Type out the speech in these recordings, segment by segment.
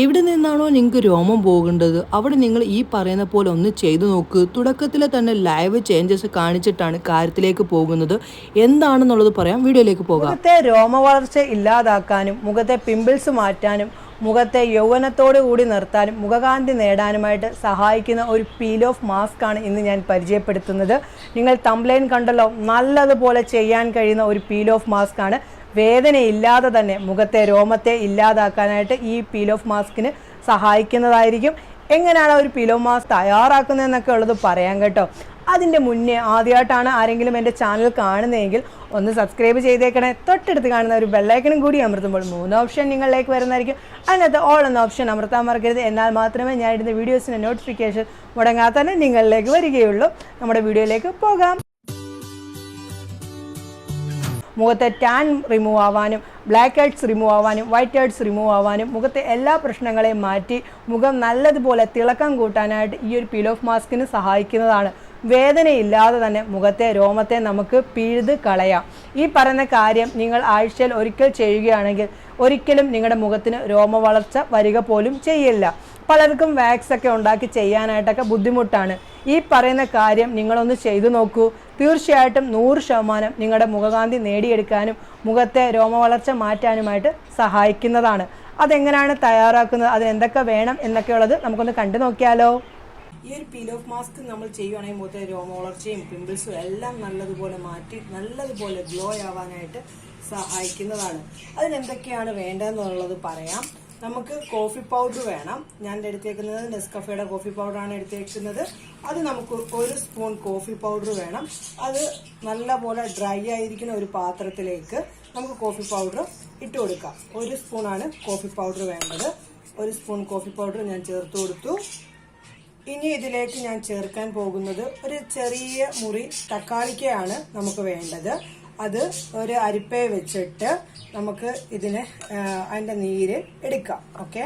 എവിടെ നിന്നാണോ നിങ്ങൾക്ക് രോമം പോകേണ്ടത് അവിടെ നിങ്ങൾ ഈ പറയുന്ന പോലെ ഒന്ന് ചെയ്തു നോക്ക്. തുടക്കത്തിൽ തന്നെ ലൈവ് ചേഞ്ചസ് കാണിച്ചിട്ടാണ് കാര്യത്തിലേക്ക് പോകുന്നത്. എന്താണെന്നുള്ളത് പറയാം. വീഡിയോയിലേക്ക് പോകാം. മുഖത്തെ രോമ വളർച്ച ഇല്ലാതാക്കാനും മുഖത്തെ പിമ്പിൾസ് മാറ്റാനും മുഖത്തെ യൗവനത്തോടു കൂടി നിർത്താനും മുഖകാന്തി നേടാനുമായിട്ട് സഹായിക്കുന്ന ഒരു പീൽ ഓഫ് മാസ്ക് ആണ് ഇന്ന് ഞാൻ പരിചയപ്പെടുത്തുന്നത്. നിങ്ങൾ തംബ്ലൈൻ കണ്ടല്ലോ നല്ലതുപോലെ ചെയ്യാൻ കഴിയുന്ന ഒരു പീൽ ഓഫ് മാസ്ക് ആണ്. വേദനയില്ലാതെ തന്നെ മുഖത്തെ രോമത്തെ ഇല്ലാതാക്കാനായിട്ട് ഈ പീൽ ഓഫ് മാസ്കിന് സഹായിക്കുന്നതായിരിക്കും. എങ്ങനെയാണ് ഒരു പീൽ ഓഫ് മാസ്ക് തയ്യാറാക്കുന്നതെന്നൊക്കെ ഉള്ളത് പറയാം കേട്ടോ. അതിന്റെ മുന്നേ ആദ്യമായിട്ടാണ് ആരെങ്കിലും എന്റെ ചാനൽ കാണുന്നതെങ്കിൽ ഒന്ന് സബ്സ്ക്രൈബ് ചെയ്തേക്കണേ. തൊട്ടടുത്ത് കാണുന്ന ഒരു ബെല്ലൈക്കനും കൂടി അമർത്തുമ്പോൾ മൂന്ന് ഓപ്ഷൻ നിങ്ങളിലേക്ക് വരുന്നതായിരിക്കും. അതിനകത്ത് ഓൾ എന്ന ഓപ്ഷൻ അമർത്താൻ മറക്കരുത്. എന്നാൽ മാത്രമേ ഞാൻ ഇടുന്ന വീഡിയോസിന്റെ നോട്ടിഫിക്കേഷൻ മുടങ്ങാതെ തന്നെ നിങ്ങളിലേക്ക് വരികയുള്ളൂ. നമ്മുടെ വീഡിയോയിലേക്ക് പോകാം. മുഖത്തെ ടാൻ റിമൂവ് ആവാനും ബ്ലാക്ക് ഹെഡ്സ് റിമൂവ് ആവാനും വൈറ്റ് ഹെഡ്സ് റിമൂവ് ആവാനും മുഖത്തെ എല്ലാ പ്രശ്നങ്ങളെയും മാറ്റി മുഖം നല്ലതുപോലെ തിളക്കം കൂട്ടാനായിട്ട് ഈ ഒരു പീൽ ഓഫ് മാസ്കിന് സഹായിക്കുന്നതാണ്. വേദനയില്ലാതെ തന്നെ മുഖത്തെ രോമത്തെ നമുക്ക് പിഴുത് കളയാം. ഈ പറയുന്ന കാര്യം നിങ്ങൾ ആഴ്ചയിൽ ഒരിക്കൽ ചെയ്യുകയാണെങ്കിൽ ഒരിക്കലും നിങ്ങളുടെ മുഖത്തിന് രോമ വളർച്ച വരിക പോലും ചെയ്യില്ല. പലർക്കും വാക്സ് ഒക്കെ ഉണ്ടാക്കി ചെയ്യാനായിട്ടൊക്കെ ബുദ്ധിമുട്ടാണ്. ഈ പറയുന്ന കാര്യം നിങ്ങളൊന്ന് ചെയ്തു നോക്കൂ. തീർച്ചയായിട്ടും നൂറ് ശതമാനം നിങ്ങളുടെ മുഖകാന്തി നേടിയെടുക്കാനും മുഖത്തെ രോമവളർച്ച മാറ്റാനുമായിട്ട് സഹായിക്കുന്നതാണ്. അതെങ്ങനെയാണ് തയ്യാറാക്കുന്നത്? അത് എന്തൊക്കെ വേണം എന്നൊക്കെയുള്ളത് നമുക്കൊന്ന് കണ്ടു നോക്കിയാലോ. ഈ ഒരു പീൽ ഓഫ് മാസ്ക് നമ്മൾ ചെയ്യുവാണെങ്കിൽ മുഖത്തെ രോമവളർച്ചയും പിമ്പിൾസും എല്ലാം നല്ലതുപോലെ മാറ്റി നല്ലതുപോലെ ഗ്ലോ ആവാനായിട്ട് സഹായിക്കുന്നതാണ്. അതിനെന്തൊക്കെയാണ് വേണ്ടതെന്നുള്ളത് പറയാം. നമുക്ക് കോഫി പൗഡർ വേണം. ഞാൻ എടുത്തേക്കുന്നത് നെസ്കഫയുടെ കോഫി പൗഡറാണ് എടുത്തേക്കുന്നത്. അത് നമുക്ക് ഒരു സ്പൂൺ കോഫി പൗഡർ വേണം. അത് നല്ലപോലെ ഡ്രൈ ആയിരിക്കുന്ന ഒരു പാത്രത്തിലേക്ക് നമുക്ക് കോഫി പൗഡർ ഇട്ട് കൊടുക്കാം. ഒരു സ്പൂണാണ് കോഫി പൗഡർ വേണ്ടത്. ഒരു സ്പൂൺ കോഫി പൗഡർ ഞാൻ ചേർത്ത് കൊടുത്തു. ഇനി ഇതിലേക്ക് ഞാൻ ചേർക്കാൻ പോകുന്നത് ഒരു ചെറിയ മുറി തക്കാളിക്കയാണ് നമുക്ക് വേണ്ടത്. അത് ഒരു അരിപ്പയെ വെച്ചിട്ട് നമുക്ക് ഇതിന് അതിന്റെ നീര് എടുക്കാം. ഓക്കെ?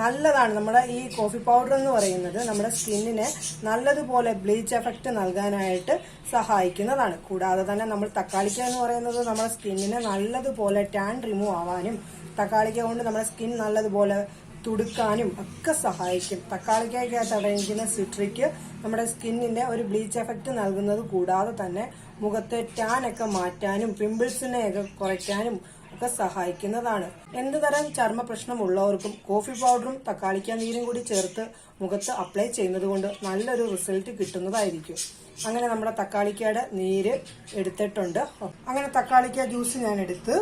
നല്ലതാണ്. നമ്മുടെ ഈ കോഫി പൗഡർ എന്ന് പറയുന്നത് നമ്മുടെ സ്കിന്നിന് നല്ലതുപോലെ ബ്ലീച്ച് എഫക്റ്റ് നൽകാനായിട്ട് സഹായിക്കുന്നതാണ്. കൂടാതെ തന്നെ നമ്മൾ തക്കാളിക്ക എന്ന് പറയുന്നത് നമ്മുടെ സ്കിന്നിന് നല്ലതുപോലെ ടാൻ റിമൂവ് ആവാനും തക്കാളിക്ക കൊണ്ട് നമ്മുടെ സ്കിൻ നല്ലതുപോലെ തുടുക്കാനും ഒക്കെ സഹായിക്കും. തക്കാളിക്കകത്ത് തടയിക്കുന്ന സിട്രിക്ക് നമ്മുടെ സ്കിന്നിന്റെ ഒരു ബ്ലീച്ച് എഫക്റ്റ് നൽകുന്നത് കൂടാതെ തന്നെ മുഖത്തെ ടാനൊക്കെ മാറ്റാനും പിമ്പിൾസിനെ ഒക്കെ കുറയ്ക്കാനും ഒക്കെ സഹായിക്കുന്നതാണ്. എന്ത് തരം ചർമ്മ പ്രശ്നമുള്ളവർക്കും കോഫി പൗഡറും തക്കാളിക്ക നീരും കൂടി ചേർത്ത് മുഖത്ത് അപ്ലൈ ചെയ്യുന്നത് കൊണ്ട് നല്ലൊരു റിസൾട്ട് കിട്ടുന്നതായിരിക്കും. അങ്ങനെ നമ്മുടെ തക്കാളിക്കയുടെ നീര് എടുത്തിട്ടുണ്ട്. അങ്ങനെ തക്കാളിക്ക ജ്യൂസ് ഞാൻ എടുത്ത്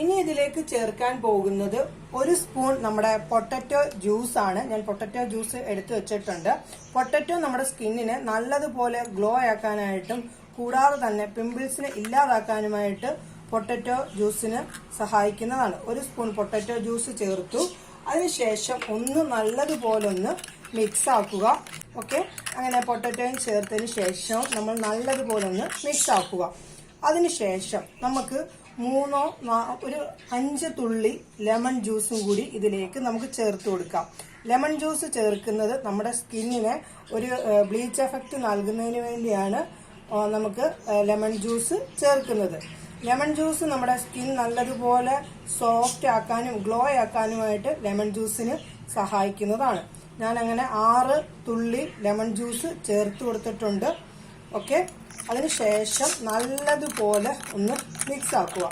ഇനി ഇതിലേക്ക് ചേർക്കാൻ പോകുന്നത് ഒരു സ്പൂൺ നമ്മുടെ പൊട്ടറ്റോ ജ്യൂസ് ആണ്. ഞാൻ പൊട്ടറ്റോ ജ്യൂസ് എടുത്തു വെച്ചിട്ടുണ്ട്. പൊട്ടറ്റോ നമ്മുടെ സ്കിന്നിന് നല്ലതുപോലെ ഗ്ലോ ആക്കാനായിട്ടും കൂടാതെ തന്നെ പിമ്പിൾസിനെ ഇല്ലാതാക്കാനുമായിട്ട് പൊട്ടറ്റോ ജ്യൂസിന് സഹായിക്കുന്നതാണ്. ഒരു സ്പൂൺ പൊട്ടറ്റോ ജ്യൂസ് ചേർത്തു. അതിനുശേഷം ഒന്ന് നല്ലതുപോലെ ഒന്ന് മിക്സ് ആക്കുക. ഓക്കെ അങ്ങനെ പൊട്ടറ്റോയും ചേർത്തതിന് ശേഷം നമ്മൾ നല്ലതുപോലെ ഒന്ന് മിക്സ് ആക്കുക. അതിനുശേഷം നമുക്ക് മൂന്നോ ഒരു അഞ്ച് തുള്ളി ലെമൺ ജ്യൂസും കൂടി ഇതിലേക്ക് നമുക്ക് ചേർത്ത് കൊടുക്കാം. ലെമൺ ജ്യൂസ് ചേർക്കുന്നത് നമ്മുടെ സ്കിന്നിന് ഒരു ബ്ലീച്ച് എഫക്റ്റ് നൽകുന്നതിന് വേണ്ടിയാണ് നമുക്ക് ലെമൺ ജ്യൂസ് ചേർക്കുന്നത്. ലെമൺ ജ്യൂസ് നമ്മുടെ സ്കിൻ നല്ലതുപോലെ സോഫ്റ്റ് ആക്കാനും ഗ്ലോ ആക്കാനുമായിട്ട് ലെമൺ ജ്യൂസിന് സഹായിക്കുന്നതാണ്. ഞാൻ അങ്ങനെ ആറ് തുള്ളി ലെമൺ ജ്യൂസ് ചേർത്ത് കൊടുത്തിട്ടുണ്ട്. ഓക്കെ? അതിനുശേഷം നല്ലതുപോലെ ഒന്ന് മിക്സ് ആക്കുക.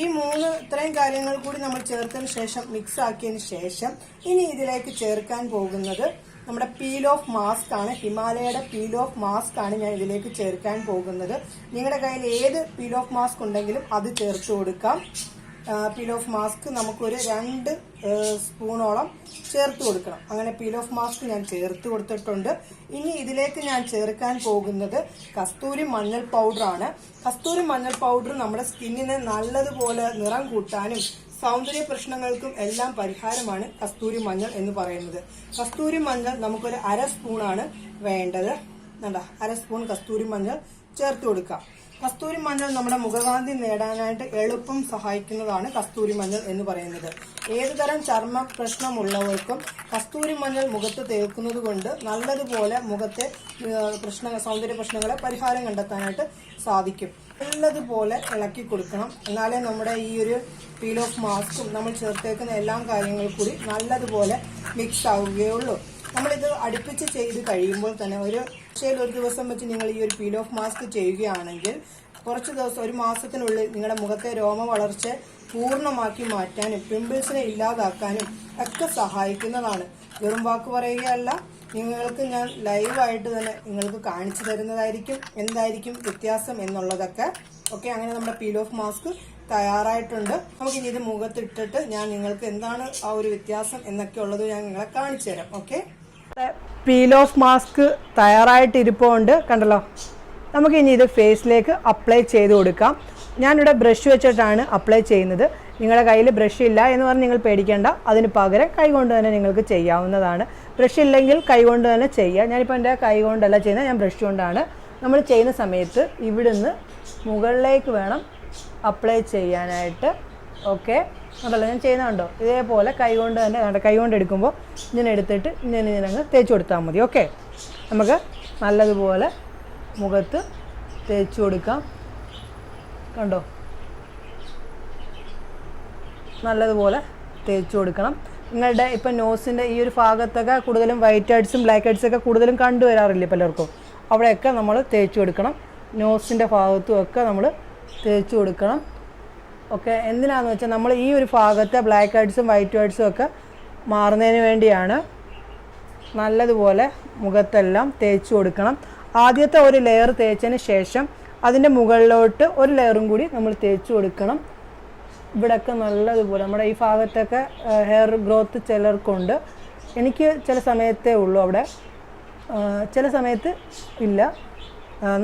ഈ മൂന്ന് ഇത്രയും കാര്യങ്ങൾ കൂടി നമ്മൾ ചേർത്തതിന് ശേഷം മിക്സ് ആക്കിയതിന് ശേഷം ഇനി ഇതിലേക്ക് ചേർക്കാൻ പോകുന്നത് നമ്മുടെ പീൽ ഓഫ് മാസ്ക് ആണ്. ഹിമാലയയുടെ പീൽ ഓഫ് മാസ്ക് ആണ് ഞാൻ ഇതിലേക്ക് ചേർക്കാൻ പോകുന്നത്. നിങ്ങളുടെ കയ്യിൽ ഏത് പീൽ ഓഫ് മാസ്ക് ഉണ്ടെങ്കിലും അത് ചേർത്ത് കൊടുക്കാം. പീൽ ഓഫ് മാസ്ക് നമുക്കൊരു രണ്ട് സ്പൂണോളം ചേർത്ത് കൊടുക്കണം. അങ്ങനെ പീൽ ഓഫ് മാസ്ക് ഞാൻ ചേർത്ത് കൊടുത്തിട്ടുണ്ട്. ഇനി ഇതിലേക്ക് ഞാൻ ചേർക്കാൻ പോകുന്നത് കസ്തൂരി മഞ്ഞൾ പൗഡറാണ് കസ്തൂരി മഞ്ഞൾ പൗഡർ നമ്മുടെ സ്കിന്നിന് നല്ലതുപോലെ നിറം കൂട്ടാനും സൗന്ദര്യ പ്രശ്നങ്ങൾക്കും എല്ലാം പരിഹാരമാണ് കസ്തൂരി മഞ്ഞൾ എന്ന് പറയുന്നത്. കസ്തൂരി മഞ്ഞൾ നമുക്കൊരു അര സ്പൂണാണ് വേണ്ടത്. അര സ്പൂൺ കസ്തൂരി മഞ്ഞൾ ചേർത്ത് കൊടുക്കാം. കസ്തൂരി മഞ്ഞൾ നമ്മുടെ മുഖകാന്തി നേടാനായിട്ട് എളുപ്പം സഹായിക്കുന്നതാണ് കസ്തൂരി മഞ്ഞൾ എന്ന് പറയുന്നത്. ഏതുതരം ചർമ്മ പ്രശ്നമുള്ളവർക്കും കസ്തൂരി മഞ്ഞൾ മുഖത്ത് തേക്കുന്നത് കൊണ്ട് നല്ലതുപോലെ മുഖത്തെ പ്രശ്ന സൗന്ദര്യ പ്രശ്നങ്ങളെ പരിഹാരം കണ്ടെത്താനായിട്ട് സാധിക്കും. നല്ലതുപോലെ ഇളക്കി കൊടുക്കണം. എന്നാലേ നമ്മുടെ ഈ ഒരു പീൽ ഓഫ് മാസ്കും നമ്മൾ ചേർത്തേക്കുന്ന എല്ലാ കാര്യങ്ങളും കൂടി നല്ലതുപോലെ മിക്സ് ആവുകയുള്ളൂ. നമ്മളിത് അടുപ്പിച്ച് ചെയ്ത് കഴിയുമ്പോൾ തന്നെ ഒരു ആഴ്ചയിൽ ഒരു ദിവസം വെച്ച് നിങ്ങൾ ഈ ഒരു പീൽ ഓഫ് മാസ്ക് ചെയ്യുകയാണെങ്കിൽ കുറച്ച് ദിവസം ഒരു മാസത്തിനുള്ളിൽ നിങ്ങളുടെ മുഖത്തെ രോമ വളർച്ച പൂർണമാക്കി മാറ്റാനും പിമ്പിൾസിനെ ഇല്ലാതാക്കാനും ഒക്കെ സഹായിക്കുന്നതാണ്. വെറും വാക്ക് പറയുകയല്ല നിങ്ങൾക്ക് ഞാൻ ലൈവായിട്ട് തന്നെ നിങ്ങൾക്ക് കാണിച്ചു തരുന്നതായിരിക്കും എന്തായിരിക്കും വ്യത്യാസം എന്നുള്ളതൊക്കെ. ഓക്കെ അങ്ങനെ നമ്മുടെ പീൽ ഓഫ് മാസ്ക് തയ്യാറായിട്ടുണ്ട്. നമുക്ക് ഇനി ഇത് മുഖത്തിട്ടിട്ട് ഞാൻ നിങ്ങൾക്ക് എന്താണ് ആ ഒരു വ്യത്യാസം എന്നൊക്കെ ഉള്ളത് ഞാൻ നിങ്ങളെ കാണിച്ചു തരാം. ഓക്കെ പീൽ ഓഫ് മാസ്ക് തയ്യാറായിട്ട് ഇരിപ്പുണ്ട് കണ്ടല്ലോ? നമുക്ക് ഇനി ഇത് ഫേസിലേക്ക് അപ്ലൈ ചെയ്ത് കൊടുക്കാം. ഞാനിവിടെ ബ്രഷ് വെച്ചിട്ടാണ് അപ്ലൈ ചെയ്യുന്നത്. നിങ്ങളുടെ കയ്യിൽ ബ്രഷ് ഇല്ല എന്ന് പറഞ്ഞ് നിങ്ങൾ പേടിക്കേണ്ട. അതിന് പകരം കൈ കൊണ്ട് തന്നെ നിങ്ങൾക്ക് ചെയ്യാവുന്നതാണ്. ബ്രഷ് ഇല്ലെങ്കിൽ കൈ കൊണ്ട് തന്നെ ചെയ്യാം. ഞാനിപ്പോൾ എന്റെ കൈ കൊണ്ടല്ല ചെയ്യുന്നത്. ഞാൻ ബ്രഷ് കൊണ്ടാണ്. നമ്മൾ ചെയ്യുന്ന സമയത്ത് ഇവിടുന്ന് മുകളിലേക്ക് വേണം അപ്ലൈ ചെയ്യാനായിട്ട്. ഓക്കെ അതല്ല ഞാൻ ചെയ്യുന്നുണ്ടോ ഇതേപോലെ കൈ കൊണ്ട് തന്നെ കൈ കൊണ്ട് എടുക്കുമ്പോൾ ഇങ്ങനെ എടുത്തിട്ട് ഇങ്ങനെ ഇങ്ങനെ അങ്ങ് തേച്ച് കൊടുത്താൽ മതി ഓക്കെ നമുക്ക് നല്ലതുപോലെ മുഖത്ത് തേച്ച് കൊടുക്കാം. കണ്ടോ? നല്ലതുപോലെ തേച്ച് കൊടുക്കണം. നിങ്ങളുടെ ഇപ്പം നോസിന്റെ ഈ ഒരു ഭാഗത്തൊക്കെ കൂടുതലും വൈറ്റ് ഹെഡ്സും ബ്ലാക്ക് ഹെഡ്സൊക്കെ കൂടുതലും കണ്ടുവരാറില്ലേ പലർക്കും? അവിടെയൊക്കെ നമ്മൾ തേച്ച് കൊടുക്കണം. നോസിന്റെ ഭാഗത്തും ഒക്കെ നമ്മൾ തേച്ച് കൊടുക്കണം. ഓക്കെ എന്തിനാണെന്ന് വെച്ചാൽ നമ്മൾ ഈ ഒരു ഭാഗത്തെ ബ്ലാക്ക് ഹെഡ്സും വൈറ്റ് ഹെഡ്സും ഒക്കെ മാറുന്നതിന് വേണ്ടിയാണ് നല്ലതുപോലെ മുഖത്തെല്ലാം തേച്ച് കൊടുക്കണം. ആദ്യത്തെ ഒരു ലെയർ തേച്ചതിന് ശേഷം അതിന്റെ മുകളിലോട്ട് ഒരു ലെയറും കൂടി നമ്മൾ തേച്ച് കൊടുക്കണം. ഇവിടെയൊക്കെ നല്ലതുപോലെ നമ്മുടെ ഈ ഭാഗത്തൊക്കെ ഹെയർ ഗ്രോത്ത് ചിലർക്കുണ്ട്. എനിക്ക് ചില സമയത്തേ ഉള്ളൂ അവിടെ. ചില സമയത്ത് ഇല്ല.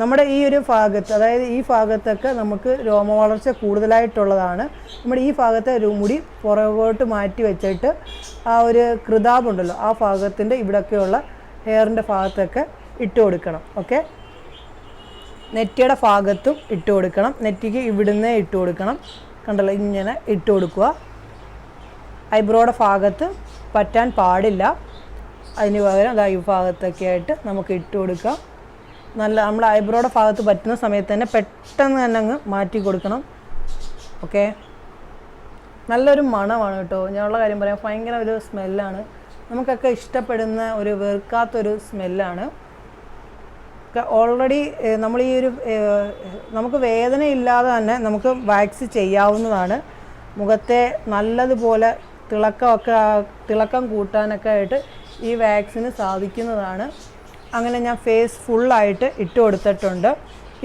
നമ്മുടെ ഈ ഒരു ഭാഗത്ത് അതായത് ഈ ഭാഗത്തൊക്കെ നമുക്ക് രോമ വളർച്ച കൂടുതലായിട്ടുള്ളതാണ്. നമ്മുടെ ഈ ഭാഗത്തെ ഒരു മുടി പുറകോട്ട് മാറ്റി വെച്ചിട്ട് ആ ഒരു കൃതാബുണ്ടല്ലോ ആ ഭാഗത്തിന്റെ ഇവിടെയൊക്കെയുള്ള ഹെയറിന്റെ ഭാഗത്തൊക്കെ ഇട്ട് കൊടുക്കണം ഓക്കെ? നെറ്റിയുടെ ഭാഗത്തും ഇട്ട് കൊടുക്കണം നെറ്റിക്ക് ഇവിടുന്ന് ഇട്ട് കൊടുക്കണം. കണ്ടല്ലോ ഇങ്ങനെ ഇട്ട് കൊടുക്കുക. ഐബ്രോയുടെ ഭാഗത്ത് പറ്റാൻ പാടില്ല. അതിന് പകരം അതാ ഈ ഭാഗത്തൊക്കെ ആയിട്ട് നമുക്ക് ഇട്ട് കൊടുക്കാം. നല്ല നമ്മൾ ഐബ്രോയുടെ ഭാഗത്ത് പറ്റുന്ന സമയത്ത് തന്നെ പെട്ടെന്ന് തന്നെ അങ്ങ് മാറ്റി കൊടുക്കണം. ഓക്കെ നല്ലൊരു മണമാണ് കേട്ടോ. ഞാനുള്ള കാര്യം പറയാം ഭയങ്കര ഒരു സ്മെല്ലാണ് നമുക്കൊക്കെ ഇഷ്ടപ്പെടുന്ന ഒരു വെറുക്കാത്തൊരു സ്മെല്ലാണ് ഓൾറെഡി നമ്മൾ ഈ ഒരു നമുക്ക് വേദന ഇല്ലാതെ തന്നെ നമുക്ക് വാക്സ് ചെയ്യാവുന്നതാണ്. മുഖത്തെ നല്ലതുപോലെ തിളക്കമൊക്കെ തിളക്കം കൂട്ടാനൊക്കെ ആയിട്ട് ഈ വാക്സിന് സാധിക്കുന്നതാണ്. അങ്ങനെ ഞാൻ ഫേസ് ഫുള്ളായിട്ട് ഇട്ട് കൊടുത്തിട്ടുണ്ട്.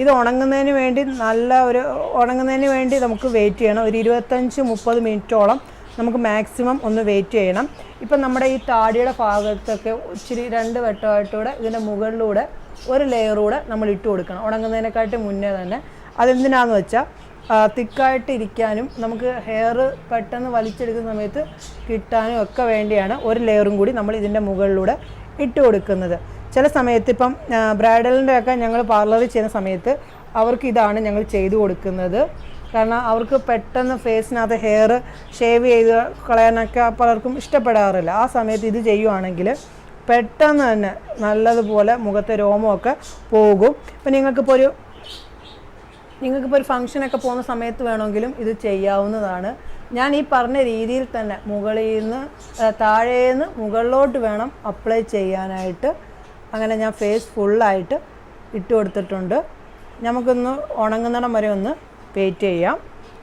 ഇത് ഉണങ്ങുന്നതിന് വേണ്ടി നല്ല ഒരു ഉണങ്ങുന്നതിന് വേണ്ടി നമുക്ക് വെയിറ്റ് ചെയ്യണം. ഒരു ഇരുപത്തഞ്ച് മുപ്പത് മിനിറ്റോളം നമുക്ക് മാക്സിമം ഒന്ന് വെയിറ്റ് ചെയ്യണം. ഇപ്പം നമ്മുടെ ഈ താടിയുടെ ഭാഗത്തൊക്കെ ഇച്ചിരി രണ്ട് വട്ടമായിട്ടൂടെ ഇതിന്റെ മുകളിലൂടെ ഒരു ലെയറൂടെ നമ്മൾ ഇട്ട് കൊടുക്കണം. ഉണങ്ങുന്നതിനെക്കാട്ടി മുന്നേ തന്നെ. അതെന്തിനാന്ന് വെച്ചാൽ തിക്കായിട്ട് ഇരിക്കാനും നമുക്ക് ഹെയർ പെട്ടെന്ന് വലിച്ചെടുക്കുന്ന സമയത്ത് കിട്ടാനും ഒക്കെ വേണ്ടിയാണ് ഒരു ലെയറും കൂടി നമ്മൾ ഇതിന്റെ മുകളിലൂടെ ഇട്ട് കൊടുക്കുന്നത്. ചില സമയത്ത് ഇപ്പം ബ്രൈഡലിന്റെ ഒക്കെ ഞങ്ങൾ പാർലറിൽ ചെയ്യുന്ന സമയത്ത് അവർക്ക് ഇതാണ് ഞങ്ങൾ ചെയ്തു കൊടുക്കുന്നത്. കാരണം അവർക്ക് പെട്ടെന്ന് ഫേസിനകത്ത് ഹെയർ ഷേവ് ചെയ്ത് കളയാനൊക്കെ പലർക്കും ഇഷ്ടപ്പെടാറില്ല. ആ സമയത്ത് ഇത് ചെയ്യുവാണെങ്കിൽ പെട്ടെന്ന് തന്നെ നല്ലതുപോലെ മുഖത്തെ രോമമൊക്കെ പോകും. ഇപ്പം നിങ്ങൾക്കിപ്പോൾ ഒരു നിങ്ങൾക്കിപ്പോൾ ഒരു ഫംഗ്ഷനൊക്കെ പോകുന്ന സമയത്ത് വേണമെങ്കിലും ഇത് ചെയ്യാവുന്നതാണ്. ഞാൻ ഈ പറഞ്ഞ രീതിയിൽ തന്നെ മുകളിൽ നിന്ന് താഴേന്ന് മുകളിലോട്ട് വേണം അപ്ലൈ ചെയ്യാനായിട്ട്. അങ്ങനെ ഞാൻ ഫേസ് ഫുള്ളായിട്ട് ഇട്ട് കൊടുത്തിട്ടുണ്ട്. നമുക്കൊന്ന് ഉണങ്ങുന്നിടം വരെ ഒന്ന് വെയിറ്റ് ചെയ്യാം.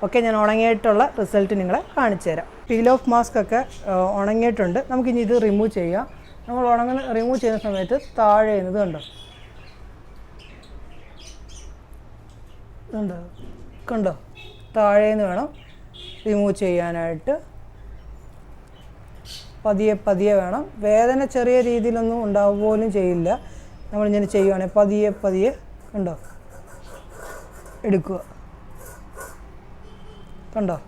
ഓക്കെ ഞാൻ ഉണങ്ങിയിട്ടുള്ള റിസൾട്ട് നിങ്ങളെ കാണിച്ചു തരാം. പീൽ ഓഫ് മാസ്ക് ഒക്കെ ഉണങ്ങിയിട്ടുണ്ട്. നമുക്കിനി ഇത് റിമൂവ് ചെയ്യാം. നമ്മൾ ഉണങ്ങുന്ന റിമൂവ് ചെയ്യുന്ന സമയത്ത് താഴെ ഇത് കണ്ടോ? കണ്ടോ കണ്ടോ? താഴേന്ന് വേണം റിമൂവ് ചെയ്യാനായിട്ട്. പതിയെ പതിയെ വേണം. വേദന ചെറിയ രീതിയിലൊന്നും ഉണ്ടാവുക പോലും ചെയ്യില്ല. നമ്മളിങ്ങനെ ചെയ്യുവാണെങ്കിൽ പതിയെ പതിയെ കണ്ടോ? എടുക്കുക. കണ്ടോ?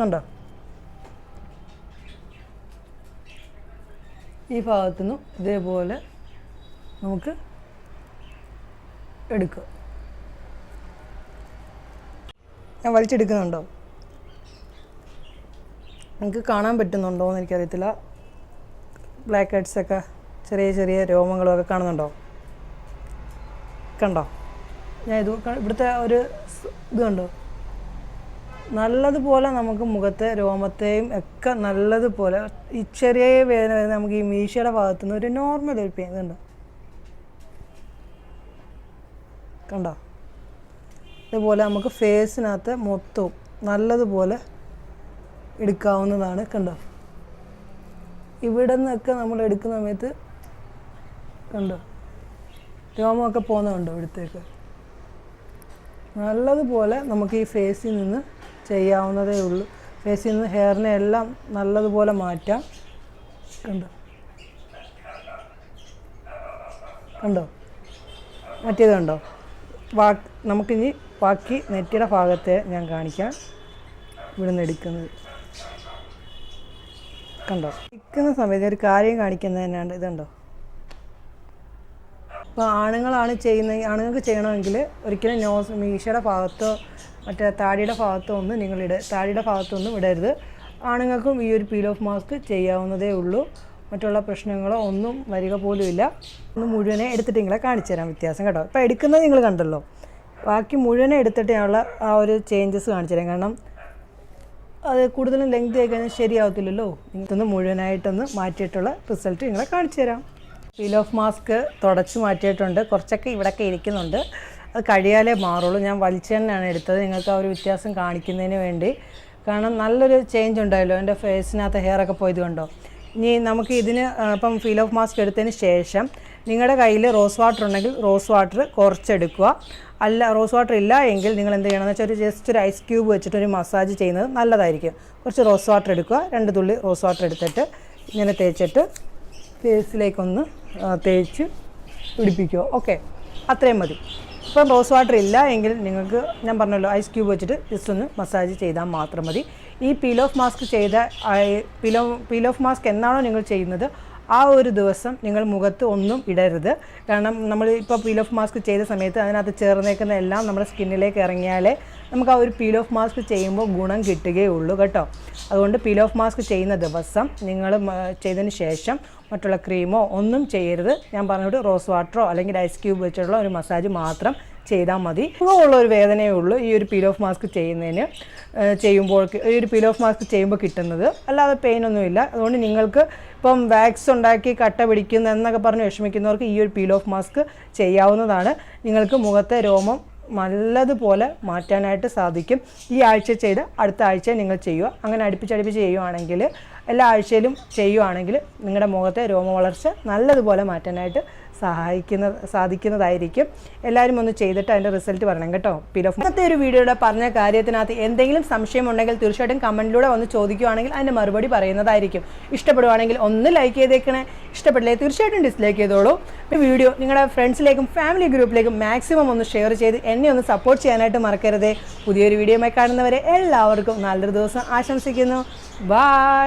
കണ്ടോ? ഈ ഭാഗത്തുനിന്നും ഇതേപോലെ നമുക്ക് എടുക്കുക. ഞാൻ വലിച്ചെടുക്കുന്നുണ്ടോ? നിങ്ങൾക്ക് കാണാൻ പറ്റുന്നുണ്ടോ എന്ന് എനിക്കറിയത്തില്ല. ബ്ലാക്ക് ഹെഡ്സൊക്കെ ചെറിയ ചെറിയ രോമങ്ങളൊക്കെ കാണുന്നുണ്ടോ? കണ്ടോ? ഞാൻ ഇത് ഇവിടുത്തെ ഒരു ഇത് കണ്ടോ? നല്ലതുപോലെ നമുക്ക് മുഖത്തെ രോമത്തെയും ഒക്കെ നല്ലതുപോലെ ഈ ചെറിയ വേദന വരുന്ന നമുക്ക് ഈ മീശയുടെ ഭാഗത്തുനിന്ന് ഒരു നോർമൽ ഒരു പെയിൻ കണ്ടോ? കണ്ടോ? ഇതുപോലെ നമുക്ക് ഫേസിനകത്ത് മൊത്തവും നല്ലതുപോലെ എടുക്കാവുന്നതാണ് കണ്ടോ? ഇവിടെ നിന്നൊക്കെ നമ്മൾ എടുക്കുന്ന സമയത്ത് കണ്ടോ? രോമമൊക്കെ പോകുന്നുണ്ടോ ഇവിടുത്തേക്ക്? നല്ലതുപോലെ നമുക്ക് ഈ ഫേസിൽ നിന്ന് ചെയ്യാവുന്നതേ ഉള്ളൂ. ഫേസിൽ നിന്ന് ഹെയറിനെ എല്ലാം നല്ലതുപോലെ മാറ്റാം. കണ്ടോ? കണ്ടോ? മറ്റേത് കണ്ടോ? വാ നമുക്കിനി ബാക്കി നെറ്റിയുടെ ഭാഗത്തെ ഞാൻ കാണിക്കാം. ഇവിടുന്ന് എടുക്കുന്നത്. കണ്ടോ? നിൽക്കുന്ന സമയത്ത് ഒരു കാര്യം കാണിക്കുന്നത് തന്നെയാണ്. ഇതുണ്ടോ? ഇപ്പോൾ ആണുങ്ങളാണ് ചെയ്യുന്ന ആണുങ്ങൾക്ക് ചെയ്യണമെങ്കിൽ ഒരിക്കലും നോസ് മീശയുടെ ഭാഗത്തോ മറ്റേ താടിയുടെ ഭാഗത്തോ ഒന്നും നിങ്ങളിട താടിയുടെ ഭാഗത്തൊന്നും ഇടരുത്. ആണുങ്ങൾക്കും ഈ ഒരു പീൽ ഓഫ് മാസ്ക് ചെയ്യാവുന്നതേ ഉള്ളൂ. മറ്റുള്ള പ്രശ്നങ്ങളോ ഒന്നും വരിക പോലുമില്ല ഒന്ന് മുഴുവനെ എടുത്തിട്ട് നിങ്ങളെ കാണിച്ചു തരാം വ്യത്യാസം കേട്ടോ. ഇപ്പോൾ എടുക്കുന്നത് നിങ്ങൾ കണ്ടല്ലോ. ബാക്കി മുഴുവനെ എടുത്തിട്ട് ഞാനുള്ള ആ ഒരു ചേഞ്ചസ് കാണിച്ചു തരാം. കാരണം അത് കൂടുതലും ലെങ്ത് ആയി കഴിഞ്ഞാൽ ശരിയാവത്തില്ലല്ലോ. ഇതൊന്ന് മുഴുവനായിട്ടൊന്ന് മാറ്റിയിട്ടുള്ള റിസൾട്ട് നിങ്ങളെ കാണിച്ചു തരാം. പീൽ ഓഫ് മാസ്ക് തുടച്ച് മാറ്റിയിട്ടുണ്ട്. കുറച്ചൊക്കെ ഇവിടെയൊക്കെ ഇരിക്കുന്നുണ്ട്. അത് കഴിയാലേ മാറുള്ളൂ. ഞാൻ വലിച്ചു തന്നെയാണ് എടുത്തത്. നിങ്ങൾക്ക് ആ ഒരു വ്യത്യാസം കാണിക്കുന്നതിന് വേണ്ടി. കാരണം നല്ലൊരു ചേഞ്ച് ഉണ്ടായല്ലോ. എന്റെ ഫേസിനകത്ത് ഹെയറൊക്കെ പോയത് കണ്ടോ. ഇനി നമുക്ക് ഇതിന് ഇപ്പം ഫീൽ ഓഫ് മാസ്ക് എടുത്തതിന് ശേഷം നിങ്ങളുടെ കയ്യിൽ റോസ് വാട്ടർ ഉണ്ടെങ്കിൽ റോസ് വാട്ടർ കുറച്ചെടുക്കുക. അല്ല റോസ് വാട്ടർ ഇല്ല എങ്കിൽ നിങ്ങൾ എന്ത് ചെയ്യണമെന്ന് വെച്ചാൽ ഒരു ജസ്റ്റ് ഒരു ഐസ് ക്യൂബ് വെച്ചിട്ട് ഒരു മസാജ് ചെയ്യുന്നത് നല്ലതായിരിക്കും. കുറച്ച് റോസ് വാട്ടർ എടുക്കുക. രണ്ട് തുള്ളി റോസ് വാട്ടർ എടുത്തിട്ട് ഇങ്ങനെ തേച്ചിട്ട് ഫേസിലേക്കൊന്ന് തേച്ച് പിടിപ്പിക്കുക. ഓക്കെ അത്രയും മതി. ഇപ്പം റോസ് വാട്ടർ ഇല്ല എങ്കിൽ നിങ്ങൾക്ക് ഞാൻ പറഞ്ഞല്ലോ ഐസ് ക്യൂബ് വെച്ചിട്ട് ജസ്റ്റ് ഒന്ന് മസാജ് ചെയ്താൽ മാത്രം മതി. ഈ പീൽ ഓഫ് മാസ്ക് ചെയ്ത പീലോ പീൽ ഓഫ് മാസ്ക് എന്നാണോ നിങ്ങൾ ചെയ്യുന്നത് ആ ഒരു ദിവസം നിങ്ങൾ മുഖത്ത് ഒന്നും ഇടരുത്. കാരണം നമ്മൾ ഇപ്പോൾ പീൽ ഓഫ് മാസ്ക് ചെയ്ത സമയത്ത് അതിനകത്ത് ചേർന്നേക്കുന്ന എല്ലാം നമ്മുടെ സ്കിന്നിലേക്ക് ഇറങ്ങിയാലേ നമുക്ക് ആ ഒരു പീൽ ഓഫ് മാസ്ക് ചെയ്യുമ്പോൾ ഗുണം കിട്ടുകയുള്ളൂ കേട്ടോ. അതുകൊണ്ട് പീൽ ഓഫ് മാസ്ക് ചെയ്യുന്ന ദിവസം നിങ്ങൾ ചെയ്തതിന് ശേഷം മറ്റുള്ള ക്രീമോ ഒന്നും ചെയ്യരുത്. ഞാൻ പറഞ്ഞിട്ട് റോസ് വാട്ടറോ അല്ലെങ്കിൽ ഐസ് ക്യൂബ് വെച്ചിട്ടുള്ള ഒരു മസാജ് മാത്രം ചെയ്താൽ മതി. ഉള്ള ഒരു വേദനയേ ഉള്ളൂ ഈ ഒരു പീൽ ഓഫ് മാസ്ക് ചെയ്യുന്നതിന്. ചെയ്യുമ്പോൾ ഈ ഒരു പീൽ ഓഫ് മാസ്ക് ചെയ്യുമ്പോൾ കിട്ടുന്നത്. അല്ലാതെ പെയിൻ ഒന്നുമില്ല അതുകൊണ്ട് നിങ്ങൾക്ക് ഇപ്പം വാക്സ് ഉണ്ടാക്കി കട്ട പിടിക്കുന്ന എന്നൊക്കെ പറഞ്ഞ് വിഷമിക്കുന്നവർക്ക് ഈ ഒരു പീൽ ഓഫ് മാസ്ക് ചെയ്യാവുന്നതാണ്. നിങ്ങൾക്ക് മുഖത്തെ രോമം നല്ലതുപോലെ മാറ്റാനായിട്ട് സാധിക്കും. ഈ ആഴ്ച ചെയ്ത് അടുത്ത ആഴ്ച നിങ്ങൾ ചെയ്യുക. അങ്ങനെ അടുപ്പിച്ചടുപ്പിച്ച് ചെയ്യുവാണെങ്കിൽ എല്ലാ ആഴ്ചയിലും ചെയ്യുവാണെങ്കിൽ നിങ്ങളുടെ മുഖത്തെ രോമ വളർച്ച നല്ലതുപോലെ മാറ്റാനായിട്ട് സഹായിക്കുന്ന സാധിക്കുന്നതായിരിക്കും. എല്ലാവരും ഒന്ന് ചെയ്തിട്ട് അതിന്റെ റിസൾട്ട് പറയണം കേട്ടോ. പിലോ ഇന്നത്തെ ഒരു വീഡിയോയുടെ പറഞ്ഞ കാര്യത്തിനകത്ത് എന്തെങ്കിലും സംശയം ഉണ്ടെങ്കിൽ തീർച്ചയായിട്ടും കമന്റിലൂടെ ഒന്ന് ചോദിക്കുകയാണെങ്കിൽ അതിന്റെ മറുപടി പറയുന്നതായിരിക്കും. ഇഷ്ടപ്പെടുവാണെങ്കിൽ ഒന്ന് ലൈക്ക് ചെയ്തേക്കണേ. ഇഷ്ടപ്പെട്ടില്ലേ തീർച്ചയായിട്ടും ഡിസ്ലൈക്ക് ചെയ്തോളൂ. വീഡിയോ നിങ്ങളുടെ ഫ്രണ്ട്സിലേക്കും ഫാമിലി ഗ്രൂപ്പിലേക്കും മാക്സിമം ഒന്ന് ഷെയർ ചെയ്ത് എന്നെ ഒന്ന് സപ്പോർട്ട് ചെയ്യാനായിട്ട് മറക്കരുത്. പുതിയൊരു വീഡിയോയുമായി കാണുന്നവരെ എല്ലാവർക്കും നല്ലൊരു ദിവസം ആശംസിക്കുന്നു. ബൈ